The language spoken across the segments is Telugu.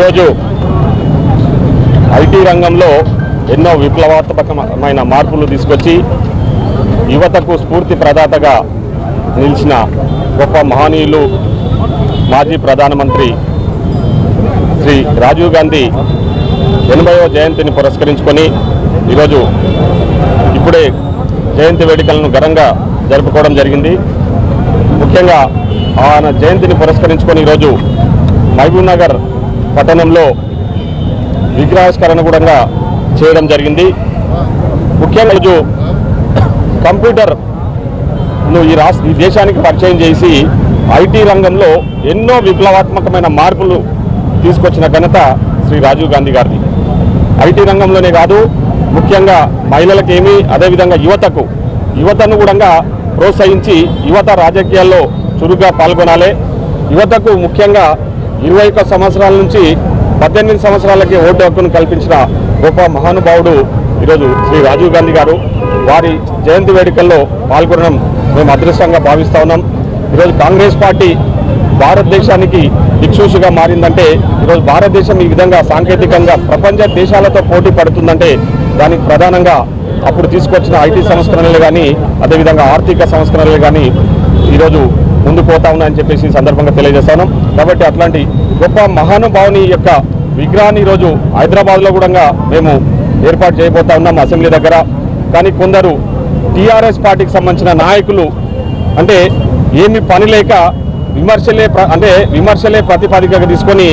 ఈరోజు ఐటీ రంగంలో ఎన్నో విప్లవాత్మకమైన మార్పులు తీసుకొచ్చి యువతకు స్ఫూర్తి ప్రదాతగా నిలిచిన గొప్ప మహనీయులు మాజీ ప్రధానమంత్రి శ్రీ రాజీవ్ గాంధీ ఎనభైవ జయంతిని పురస్కరించుకొని ఈరోజు ఇప్పుడే జయంతి వేడుకలను ఘనంగా జరుపుకోవడం జరిగింది. ముఖ్యంగా ఆయన జయంతిని పురస్కరించుకొని ఈరోజు మహబూబ్ నగర్ పట్టణంలో విగ్రహావిష్కరణ కూడా చేయడం జరిగింది. ముఖ్యంగా రోజు కంప్యూటర్ను ఈ రాష్ట్ర ఈ దేశానికి పరిచయం చేసి ఐటీ రంగంలో ఎన్నో విప్లవాత్మకమైన మార్పులు తీసుకొచ్చిన ఘనత శ్రీ రాజీవ్ గాంధీ గారిది. ఐటీ రంగంలోనే కాదు ముఖ్యంగా మహిళలకేమి అదేవిధంగా యువతకు యువతను కూడా ప్రోత్సహించి యువత రాజకీయాల్లో చురుగ్గా పాల్గొనాలి. యువతకు ముఖ్యంగా ఇరవై ఒక్క సంవత్సరాల నుంచి పద్దెనిమిది సంవత్సరాలకి ఓటు హక్కును కల్పించిన గొప్ప మహానుభావుడు ఈరోజు శ్రీ రాజీవ్ గాంధీ గారు. వారి జయంతి వేడుకల్లో పాల్గొనడం మేము అదృష్టంగా భావిస్తూ ఉన్నాం. ఈరోజు కాంగ్రెస్ పార్టీ భారతదేశానికి దిక్సూచిగా మారిందంటే ఈరోజు భారతదేశం ఈ విధంగా సాంకేతికంగా ప్రపంచ దేశాలతో పోటీ పడుతుందంటే దానికి ప్రధానంగా అప్పుడు తీసుకొచ్చిన ఐటీ సంస్కరణలు కానీ అదేవిధంగా ఆర్థిక సంస్కరణలు కానీ ఈరోజు ముందు పోతా ఉన్నాయని చెప్పేసి సందర్భంగా తెలియజేస్తాను. కాబట్టి అట్లాంటి గొప్ప మహానుభావుని యొక్క విగ్రహాన్ని ఈరోజు హైదరాబాద్లో కూడా మేము ఏర్పాటు చేయబోతా ఉన్నాం అసెంబ్లీ దగ్గర. కానీ కొందరు టీఆర్ఎస్ పార్టీకి సంబంధించిన నాయకులు అంటే ఏమి పని లేక విమర్శలే అంటే విమర్శలే ప్రతిపాదికగా తీసుకొని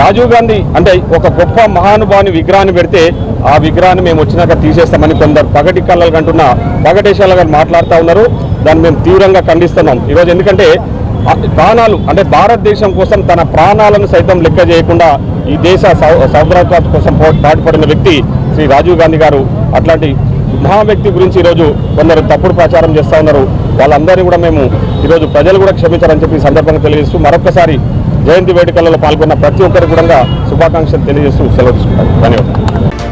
రాజీవ్ గాంధీ అంటే ఒక గొప్ప మహానుభావుని విగ్రహాన్ని పెడితే ఆ విగ్రహాన్ని మేము వచ్చినాక తీసేస్తామని కొందరు పగటి కళ్ళలు కంటున్న పగటేశాలుగా మాట్లాడుతూ ఉన్నారు. దాన్ని మేము తీవ్రంగా ఖండిస్తున్నాం. ఈరోజు ఎందుకంటే ప్రాణాలు అంటే భారతదేశం కోసం తన ప్రాణాలను సైతం లెక్క చేయకుండా ఈ దేశ సౌ- సౌభ్రత కోసం పో- పాటుపడిన వ్యక్తి శ్రీ రాజీవ్ గాంధీ గారు. అట్లాంటి మహా వ్యక్తి గురించి ఈరోజు కొందరు తప్పుడు ప్రచారం చేస్తూ ఉన్నారు. వాళ్ళందరినీ కూడా మేము ఈరోజు ప్రజలు కూడా క్షమించారని చెప్పి సందర్భంగా తెలియజేస్తూ మరొకసారి జయంతి వేడుకలలో పాల్గొన్న ప్రతి ఒక్కరికి కూడా శుభాకాంక్షలు తెలియజేస్తూ సెలవు తీసుకుంటాను. ధన్యవాదాలు.